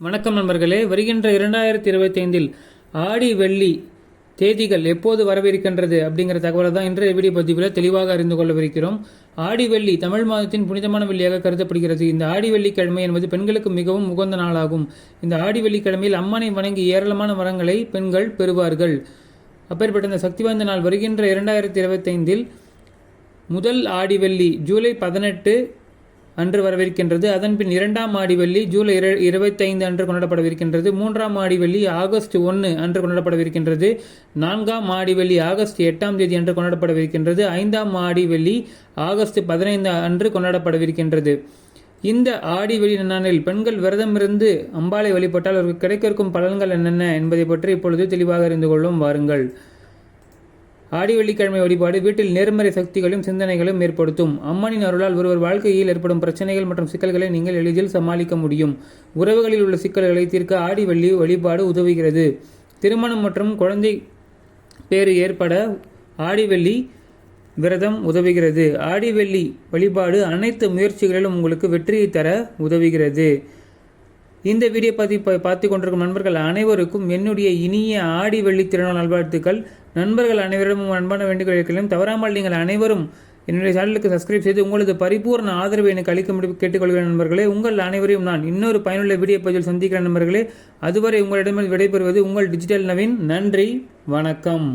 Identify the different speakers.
Speaker 1: வணக்கம் நண்பர்களே. வருகின்ற இரண்டாயிரத்தி இருபத்தைந்தில் ஆடி வெள்ளி தேதிகள் எப்போது வரவிருக்கின்றது அப்படிங்கிற தகவலை தான் இன்றைய வீடியோ பதிவில் தெளிவாக அறிந்து கொள்ளவிருக்கிறோம். ஆடி வெள்ளி தமிழ் மாதத்தின் புனிதமான வெள்ளியாக கருதப்படுகிறது. இந்த ஆடி வெள்ளிக்கிழமை என்பது பெண்களுக்கு மிகவும் உகந்த நாளாகும். இந்த ஆடி வெள்ளிக்கிழமையில் அம்மனை வணங்கி ஏராளமான வரங்களை பெண்கள் பெறுவார்கள். அப்பேற்பட்ட இந்த சக்தி வாய்ந்த நாள் வருகின்ற இரண்டாயிரத்தி இருபத்தைந்தில் முதல் ஆடி வெள்ளி ஜூலை பதினெட்டு அன்று வரவிருக்கின்றது. அதன்பின் இரண்டாம் ஆடி வெள்ளி ஜூலை இர இருபத்தைந்து அன்று கொண்டாடப்படவிருக்கின்றது. மூன்றாம் ஆடி வெள்ளி ஆகஸ்ட் ஒன்று அன்று கொண்டாடப்படவிருக்கின்றது. நான்காம் ஆடி வெள்ளி ஆகஸ்ட் எட்டாம் தேதி அன்று கொண்டாடப்படவிருக்கின்றது. ஐந்தாம் ஆடி வெள்ளி ஆகஸ்ட் பதினைந்து அன்று கொண்டாடப்படவிருக்கின்றது. இந்த ஆடி வெளி நாளில் பெண்கள் விரதமிருந்து அம்பாளை வழிபட்டால் அவருக்கு கிடைக்க இருக்கும் பலன்கள் என்னென்ன என்பதை பற்றி இப்பொழுது தெளிவாக அறிந்து கொள்ளும் வாருங்கள். ஆடி வெள்ளிக்கிழமை வழிபாடு வீட்டில் நேர்மறை சக்திகளையும் சிந்தனைகளையும் ஏற்படுத்தும். அம்மனின் அருளால் ஒருவர் வாழ்க்கையில் ஏற்படும் பிரச்சனைகள் மற்றும் சிக்கல்களை நீங்கள் எளிதில் சமாளிக்க முடியும். உறவுகளில் உள்ள சிக்கல்களை தீர்க்க ஆடி வெள்ளி வழிபாடு உதவுகிறது. திருமணம் மற்றும் குழந்தை பேறு ஏற்பட ஆடி வெள்ளி விரதம் உதவுகிறது. ஆடி வெள்ளி வழிபாடு அனைத்து முயற்சிகளிலும் உங்களுக்கு வெற்றியை தர உதவுகிறது. இந்த வீடியோ பதிவு பார்த்து கொண்டிருக்கும் நண்பர்கள் அனைவருக்கும் என்னுடைய இனிய ஆடி வெள்ளி திருநாள் நல்வாழ்த்துக்கள். நண்பர்கள் அனைவரிடமும் அன்பான வேண்டுகோள் இருக்கிறேன் தவறாமல் நீங்கள் அனைவரும் என்னுடைய சேனலுக்கு சப்ஸ்கிரைப் செய்து உங்களது பரிபூர்ண ஆதரவை எனக்கு அளிக்க முடிவு கேட்டுக்கொள்கிறேன் நண்பர்களே. உங்கள் அனைவரையும் நான் இன்னொரு பயனுள்ள வீடியோ பதிவில் சந்திக்கிறேன் நண்பர்களே. அதுவரை உங்களிடமிருந்து விடைபெறுவது உங்கள் டிஜிட்டல் நவீன். நன்றி. வணக்கம்.